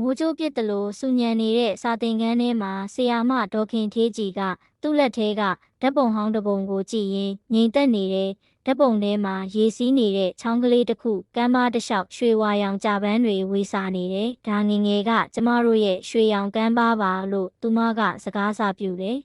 မိုးကြိုးပစ်တလို့စူညံနေတဲ့စာသင်ခန်းထဲမှာဆီယာမဒေါခင်သေးကြီးကသူ့လက်ထဲကဓာတ်ပုံဟောင်းတစ်ပုံကိုကြည့်ရင်ငြိမ်သက်နေတဲ့ဓာတ်ပုံထဲမှာရေစီးနေတဲ့ချောင်းကလေးတစ်ခုကမ်းပါးတစ်လျှောက်ရွှေဝါရောင်ကြပန်းတွေဝေစာနေတယ်။ဒါငယ်ငယ်ကကျမတို့ရဲ့ရွှေရောင်ကမ်းပါးပါလို့သူမကစကားစာပြတယ်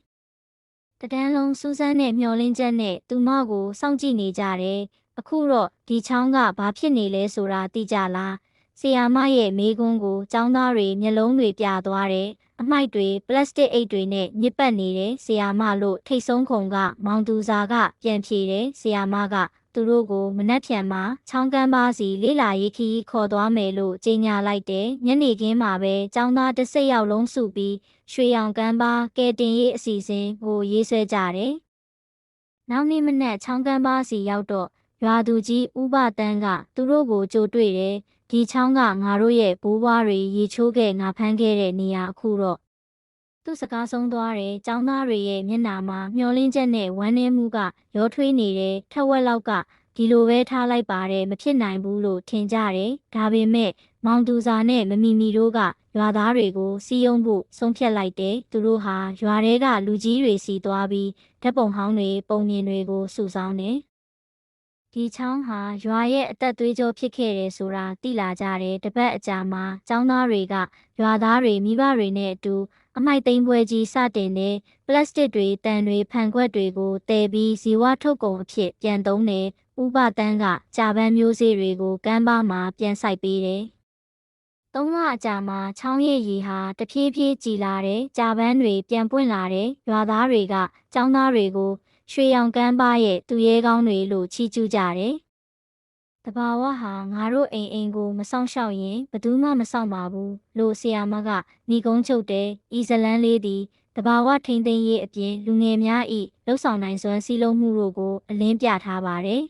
။တဒန်းလုံးစူးစမ်းတဲ့မျောလင်းချက်နဲ့သူမကိုစောင့်ကြည့်နေကြတယ်။အခုတော့ဒီချောင်းကဘာဖြစ်နေလဲဆိုတာသိကြလား။ ဆီယာမရဲ့မိကွန်းကိုចောင်းသားတွေမျက်လုံးတွေပြသွားတယ်။အမိုက်တွေပလတ်စတစ်အိတ်တွေနဲ့ညစ်ပတ်နေတယ်ဆီယာမလို့ထိတ်ဆုံးခုံက မောင်သူစာက ပြန်ဖြေတယ်ဆီယာမကသူတို့ကိုမနှက်ဖြန်မှာချောင်းကမ်းပါစီလေးလာရေးခီးခေါ်သွားမယ်လို့ကြေညာလိုက်တယ်ညနေခင်းမှာပဲចောင်းသားတစ်စိတ်ယောက်လုံးစုပြီးရွှေရောင်ကမ်းပါကဲတင်ရေးအစီအစဉ်ကိုရေးဆွဲကြတယ်နောက်နေ့မနက်ချောင်းကမ်းပါစီရောက်တော့ရွာသူကြီးဥပတန်းကသူတို့ကိုကြိုတွေ့တယ် ဒီချောင်းကငါတို့ရဲ့ဘိုးဘွားတွေရေချိုးခဲ့ငါဖမ်းခဲ့တဲ့နေရာအခုတော့သူ့စကားဆုံးသွားတယ်ចောင်းသားတွေရဲ့မျက်နှာမှာမျောလင်းချက်နဲ့ဝမ်းနည်းမှုကရောထွေးနေတယ်ထက်ဝက်လောက်ကဒီလိုပဲထားလိုက်ပါတယ်မဖြစ်နိုင်ဘူးလို့ထင်ကြတယ်ဒါပေမဲ့မောင်သူစာနဲ့မမီမီတို့ကရွာသားတွေကိုစီယုံဖို့ဆုံးဖြတ်လိုက်တယ်သူတို့ဟာရွာထဲကလူကြီးတွေစီသွားပြီးဓာတ်ပုံဟောင်းတွေပုံမြင်တွေကိုစုဆောင်းတယ် ဒီချောင်းဟာရွာရဲ့အသက်သွေးကြောဖြစ်ခဲ့တယ်ဆိုတာသိလာကြတယ်တပတ်အကြာမှာចောင်းသားတွေကရွာသားတွေမိဘတွေနဲ့အတူအမိုက်သိမ်းပွဲကြီးစတင်တဲ့ပလတ်စတစ်တွေတန်တွေဖန်ခွက်တွေကိုတည်ပြီးဇီဝထုတ်ကုန်အဖြစ်ပြန်သုံးတယ်ဥပတန်းကကြာပန်းမျိုးစေ့တွေကိုကမ်းပါမှာပြန်ဆိုင်ပေးတယ်သုံးလအကြာမှာချောင်းရည်ရီဟာတဖြည်းဖြည်းကြည်လာတယ်ကြာပန်းတွေပြန်ပွင့်လာတယ်ရွာသားတွေကចောင်းသားတွေကို ရွှေရောင်ကမ်းပါရဲ့သူရဲကောင်းတွေလို့ချီးကျူးကြတယ်တဘာဝဟာငါတို့အိမ်အိမ်ကိုမဆောင်ရှောက်ရင်ဘယ်သူမှမဆောင်ပါဘူးလို့ဆီယာမကညီကုန်းချုပ်တဲ့ဤဇလန်းလေးသည်တဘာဝထိန်သိမ်းရေးအပြင်လူငယ်များ၏လှုပ်ဆောင်နိုင်စွမ်းစည်းလုံးမှုတို့ကိုအလင်းပြထားပါတယ်